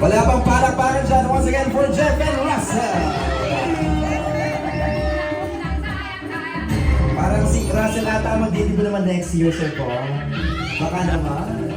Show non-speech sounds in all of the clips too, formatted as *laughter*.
Wala pang palakpakan dyan. Once again for Jeff and Russell. Parang si Russell ata magdidibo naman next year, sir ko. Baka naman.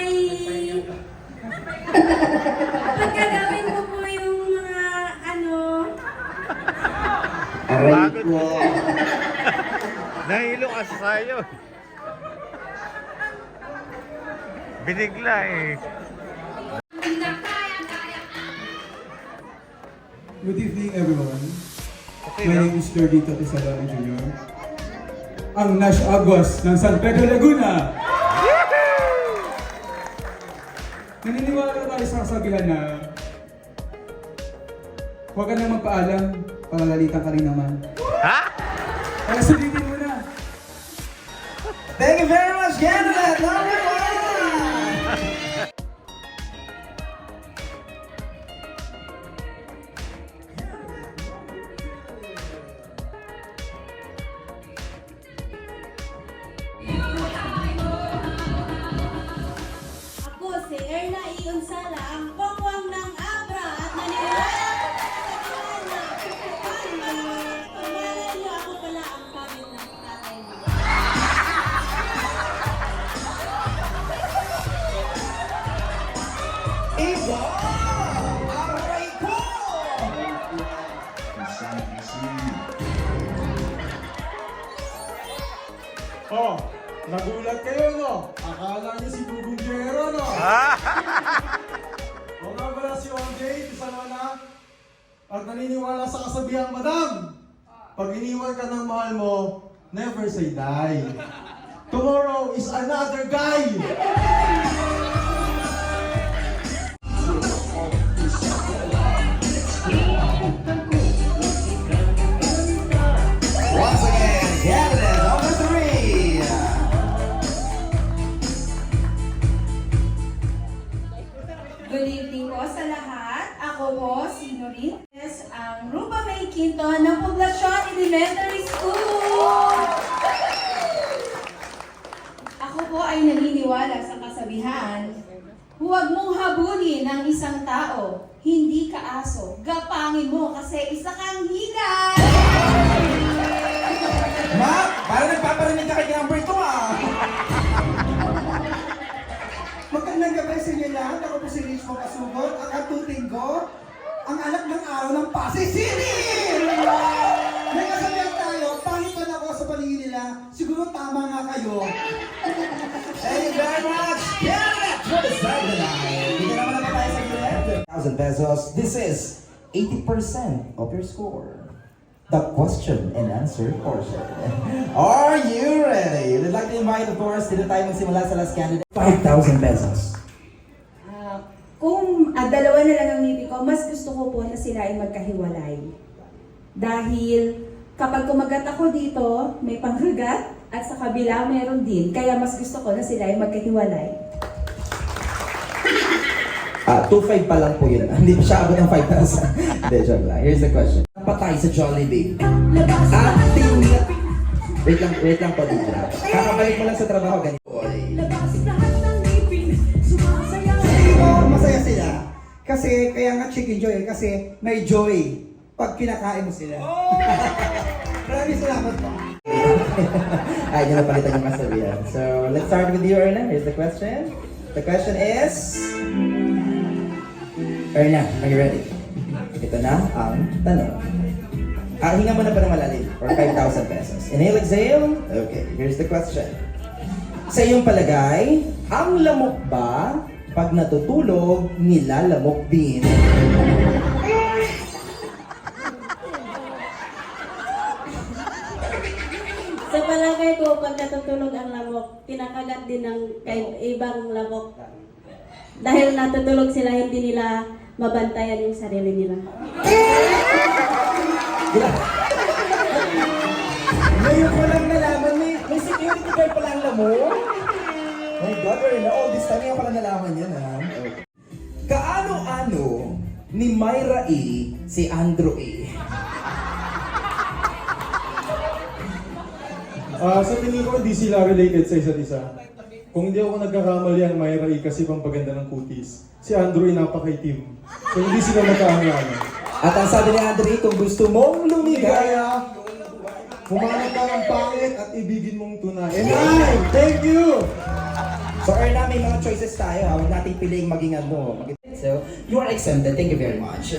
May... pag gagawin mo po yung mga ano... Aray ko. Nahilo ka sa sayo. Binigla eh. Good evening, everyone. Okay My name is Jordito Tisalone Jr. Ang Nash Aguas ng San Pedro Laguna. Naniniwala tayo sa kasabihan na huwag ka nang magpaalam, pangalalitan ka rin naman. Ha? Kaya sulitin mo na. Thank you very much, Canada! Number Oh, nagulat kayo, no? Akala niyo si Gugong Jero, no? *laughs* O nga pala si OJ, isa na at naniniwala sa kasabihang madam. pag iniwan ka ng mahal mo, never say die. Tomorrow is another guy! *laughs* Good evening po sa lahat. Ako po si Norites, ang Rupa May Quinto ng Poblacion Elementary School. Ako po ay naniniwala sa kasabihan, huwag mong habulin ng isang tao, hindi ka aso. Gapangin mo kasi isa kang hinay. Ma, parang nagpaparinig ka kay number two ah. Magandang gabi sa inyo lahat. Ako po si Rich Mokasugot, ang atuting ko, ang anak ng araw ng Pasay City! May kasabihan tayo, pangit man ako sa paningin nila, siguro tama nga kayo. Thank you very much, candidate for the second line. Hindi naman na tayo sa gilid. 1,000 pesos. This is 80% of your score. The question and answer portion. Are you ready? We'd like to invite, of course, dito tayo magsimula sa last candidate. 5,000 pesos. Ah, dalawa na lang ang ngipin ko, mas gusto ko po na sila ay magkahiwalay. Dahil kapag kumagat ako dito, may panghagat at sa kabila meron din. Kaya mas gusto ko na sila ay magkahiwalay. Ah, 2.5 pa lang po yun. *laughs* Hindi pa siya abot ng 5,000. *laughs* Hindi, joke lang. Here's the question. Patay sa Jollibee. Ating... Wait lang, wait lang po dito. Kakabalik mo lang sa trabaho, ganito. Kasi, kaya nga chicken joy, kasi may joy pag kinakain mo sila. Maraming salamat po. *laughs* Ay, yun na palitan yung kasabihan. So, let's start with you, Erna. Here's the question. The question is... Erna, are you ready? Ito na ang tanong. Ah, hinga mo na pa ng malalim for 5,000 pesos. Inhale, exhale. Okay, here's the question. Sa iyong palagay, ang lamok ba pag natutulog, nilalamok din? Sa palagay ko, pag natutulog ang lamok, kinakagat din ng kay ibang lamok. Dahil natutulog sila, hindi nila mabantayan yung sarili nila. Ngayon ko lang nalaman yan, ha? Kaano-ano ni Myra E. si Andrew E. Ah, sa tingin ko, hindi sila related sa isa't isa. Kung hindi ako nagkakamali ang Myra E kasi pampaganda ng kutis. Si Andrew ay napakaitim. So hindi sila magkaangana. At ang sabi ni Andrew E, kung gusto mong lumigaya, Kaya, humanap ka ng pangit at ibigin mong tunay. And I, thank you! So Erna, may mga choices tayo ha. Huwag nating piliing maging ano. Maging... So, you are exempted. Thank you very much. *laughs*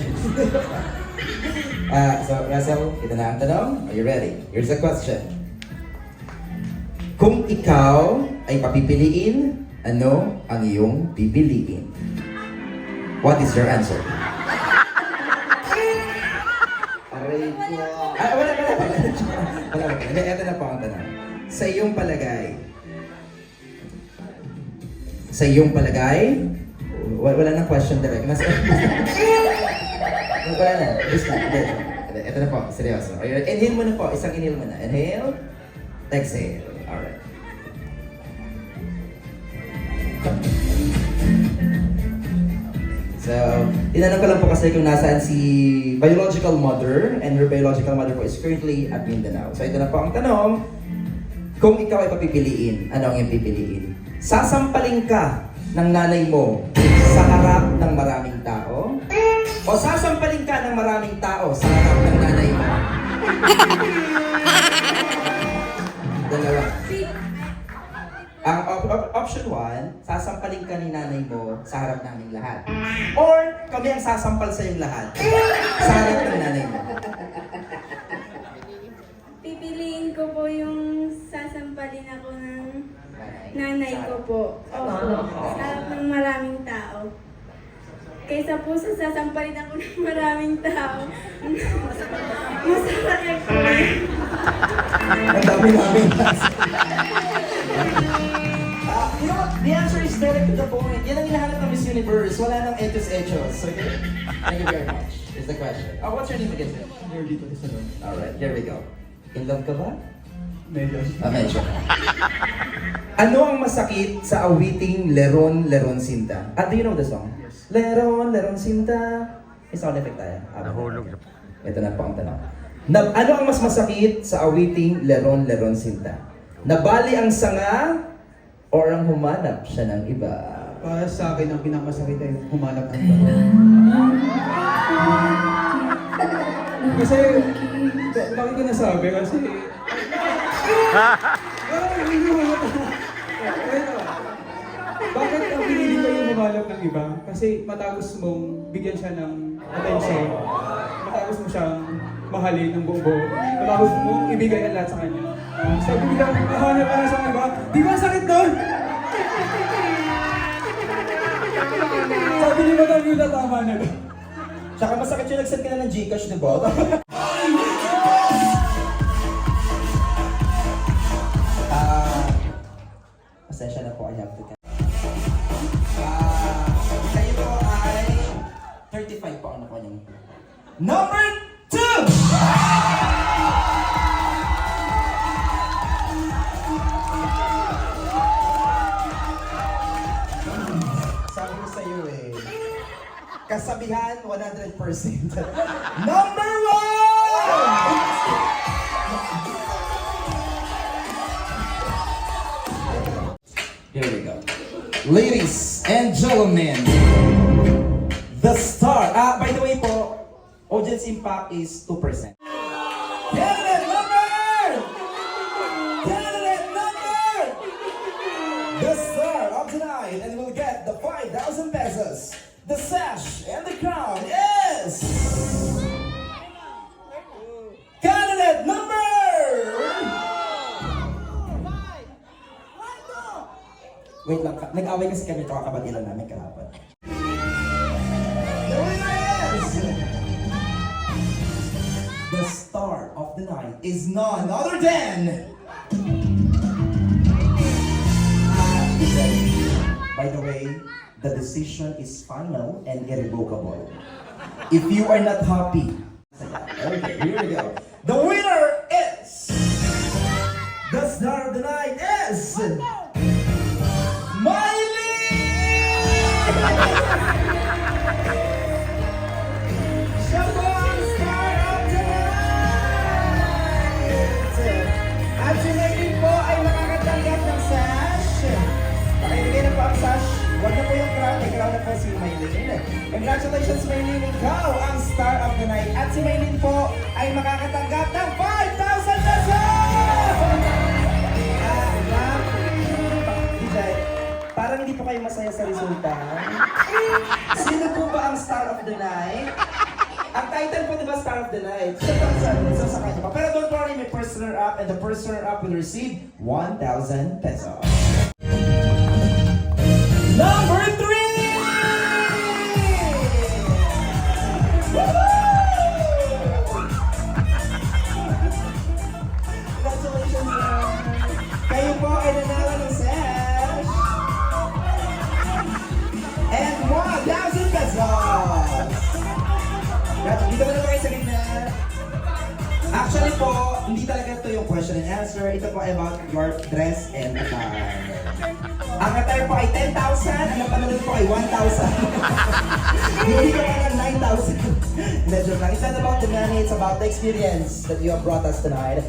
Ah, so, Russell, ito na ang tanong. Are you ready? Here's the question. Kung ikaw ay papipiliin, ano ang iyong pipiliin? What is your answer? *laughs* Aray ko. Ah, wala, wala, wala. *laughs* Wala, wala. Ito na po ang tanong. Sa iyong palagay, sa iyong palagay, wala, wala nang question direct. Mas, wala na. Just na. Hindi. Ito na po, seryoso. Ready? Inhale mo na po. Isang inhale mo na. Inhale. Exhale. Alright. So, tinanong ko lang po kasi kung nasaan si biological mother and her biological mother po is currently at Mindanao. So, ito na po ang tanong. Kung ikaw ay papipiliin, ano ang iyong pipiliin? Sasampaling ka ng nanay mo sa harap ng maraming tao? O sasampaling ka ng maraming tao sa harap ng nanay mo? *laughs* Dalawa. Ang op- op- option 1, sasampalin ka ni nanay mo sa harap namin lahat. Or kami ang sasampal sa iyong lahat sa harap ng nanay mo. Pipiliin ko po yung sasampalin ako ng nanay ko po. Opo. Sa harap ng maraming tao. kaysa po sa sasamparin ako ng maraming tao. *laughs* Masakit po. Ang dami namin. Ah, you know what? The answer is direct to the point. Yan ang hinahanap ng Miss Universe. Wala nang etos-etos. Okay? Thank you very much. Is the question. Oh, what's your name again? sir? Nerdy loob. Alright, here we go. In love ka ba? Medyo. Ah, medyo. *laughs* ano ang masakit sa awiting Leron, Leron Sinta? Ah, do you know the song? Leron, Leron Sinta. May sound effect tayo. Ah, Nahulog. Ito na po ang tanong. Na, ano ang mas masakit sa awiting Leron, Leron Sinta? Nabali ang sanga or ang humanap siya ng iba? Para sa akin, ang pinakamasakit ay humanap ng iba. Kasi, ba- bakit ko nasabi? Kasi, Ay, hindi mo alam. Bakit ang pinili ko yung humalap ng iba? Kasi matapos mong bigyan siya ng attention, matapos mo siyang mahalin ng buong buo, matapos mong ibigay ang lahat sa kanya. Sabi bigla, mahanap ka na sa iba. Di ba sakit doon? Sabi ni Madam Yuda, tama na doon. Tsaka masakit yung nag-send ka na ng Gcash, di ba? *laughs* pasensya na po, to cut. Ah, kayo po ay 35 po ang nakuha niyo. Number 2! Sabi ko sa'yo eh. Kasabihan, 100%. *laughs* Number Ladies and gentlemen, the star. Ah, by the way po, audience impact is 2%. Candidate number! Candidate number! The star of tonight and will get the 5,000 pesos. The sash and the crown is... Wait lang, nag-away kasi kami ito kakabatilan namin kahapon. The. The star of the night is none other than... By the way, the decision is final and irrevocable. If you are not happy, *laughs* okay, here we go. The winner crown na po si Maylin. Congratulations, Maylin. Ikaw ang star of the night. At si Maylin po ay makakatanggap ng 5,000 pesos! Ah, parang hindi po kayo masaya sa resulta. Sino po ba ang star of the night? Ang title po diba Star of the Night? Star so sa kanya pa. Pero don't worry, may first runner-up and the first runner-up will receive 1,000 pesos. Number about your dress and attire. Ang attire po ay 10,000, ang panunod po ay 1,000. *laughs* Hindi ka pa ng *laughs* 9,000. Medyo lang. It's not about the money, it's about the experience that you have brought us tonight.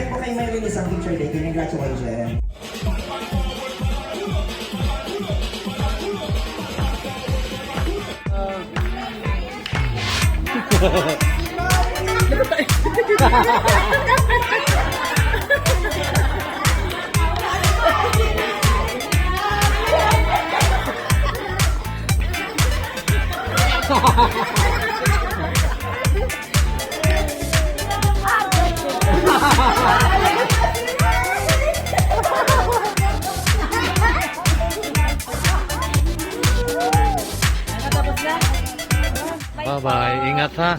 Bakit po kayo mayroon isang picture day? Congratulations. Ha ha ha ha! Bye-bye. Ingat ha.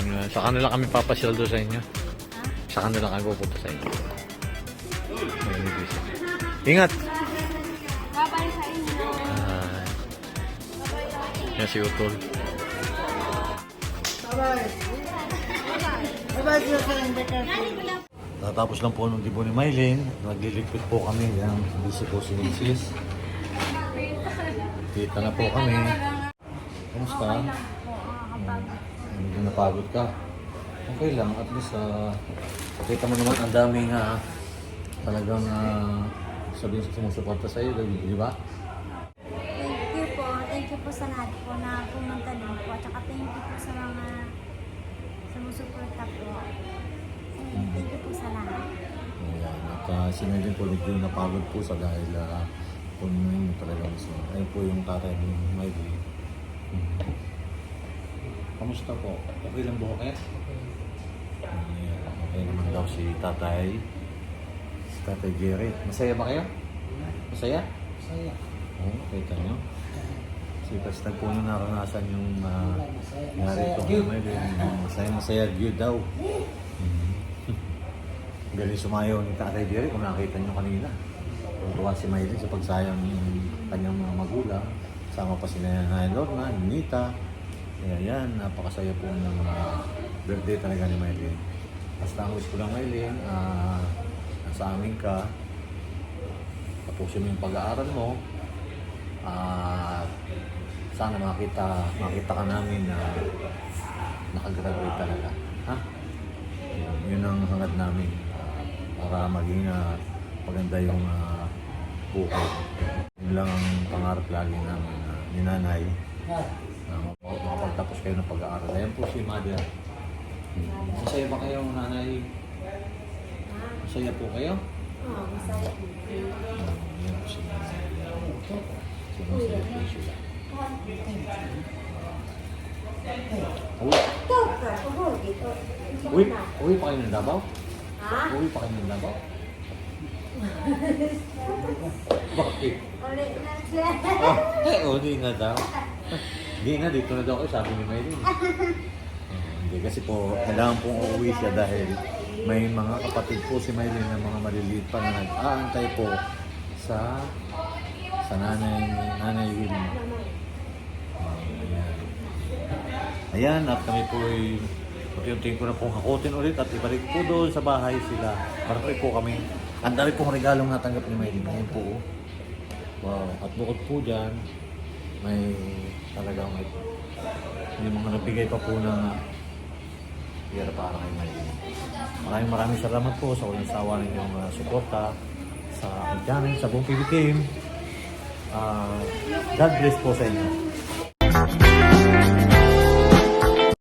Hmm, sa kanila kami papasyal doon sa inyo. Sa kanila kami pupunta sa inyo. Ingat! Bye-bye sa inyo. Bye. Yan si Utol. Natapos lang po nung dibo ni Mylene. Nagliligpit po kami. Yan, busy po si Mrs. Kita na po kami. Kamusta? Hindi napagod ka? Okay lang, at least uh, kita mo naman ang daming uh, talagang uh, sabihin sa sumusuporta sa iyo, di ba? Thank you po. Thank you po sa lahat po na pumunta din po. At saka thank you po sa mga sumusuporta po. Ayun, Thank you po sa lahat. Ayan, at uh, si Melvin po medyo napagod po sa dahil uh, kung yun talagang gusto. Ayun po yung tatay ni Melvin. Hmm. Kamusta po? Okay lang po okay? Ayan, okay naman daw si tatay. Si tatay Jerry. Masaya ba kayo? Masaya? Masaya. Oo, kita nyo. Kasi basta po nung naranasan yung uh, nangyari ito kay Melvin. Masaya, masaya, good daw. Mhm. *laughs* Galing sumayaw ni Tatay Jerry kung nakita niyo kanina. Tuwa si Maylin sa pagsayang ng kanyang mga magulang. Sama pa sila Nanay Lorna, ni Nita. Kaya yan, napakasaya po ng uh, birthday talaga ni Maylin. Basta ang wish ko lang Maylin, ah, nasa amin ka. Tapusin mo yung pag-aaral mo. At sana makita, makita ka namin na nakagraduate talaga. Ha? Yun, yun ang hangad namin ah, para maging ah, maganda yung ah, buhay. Yun lang ang pangarap lagi namin ah, ni nanay na mak- makapagtapos kayo ng pag-aaral. Ayan po si Mother. Masaya ba kayo nanay? Masaya po kayo? Oo, masaya po. Hmm, Yan po si nanay. Masaya po sila. Uwi, uwi, uwi pa kayo ng Davao? Uwi pa kayo ng Davao? Bakit? Oh, eh, uli na daw. Hindi na, dito na daw kayo, sabi ni Maylin. Oh, hindi, kasi po, kailangan pong uuwi siya dahil may mga kapatid po si Maylin na mga maliliit pa na nag-aantay po sa sa nanay, nanay Wilma. Ayan, at kami po ay unti-unti ko na pong hakutin ulit at ibalik po doon sa bahay sila. Marami po kami. Ang dami pong regalong natanggap ni Maylin. Ngayon po. oh. Wow. At bukod po dyan, may talagang may, may mga nabigay pa po na pera para kay Maylin. Maraming maraming salamat po sa walang sawa ninyong uh, suporta sa aking channel, sa buong PB Team. Ah, God bless po sa inyo.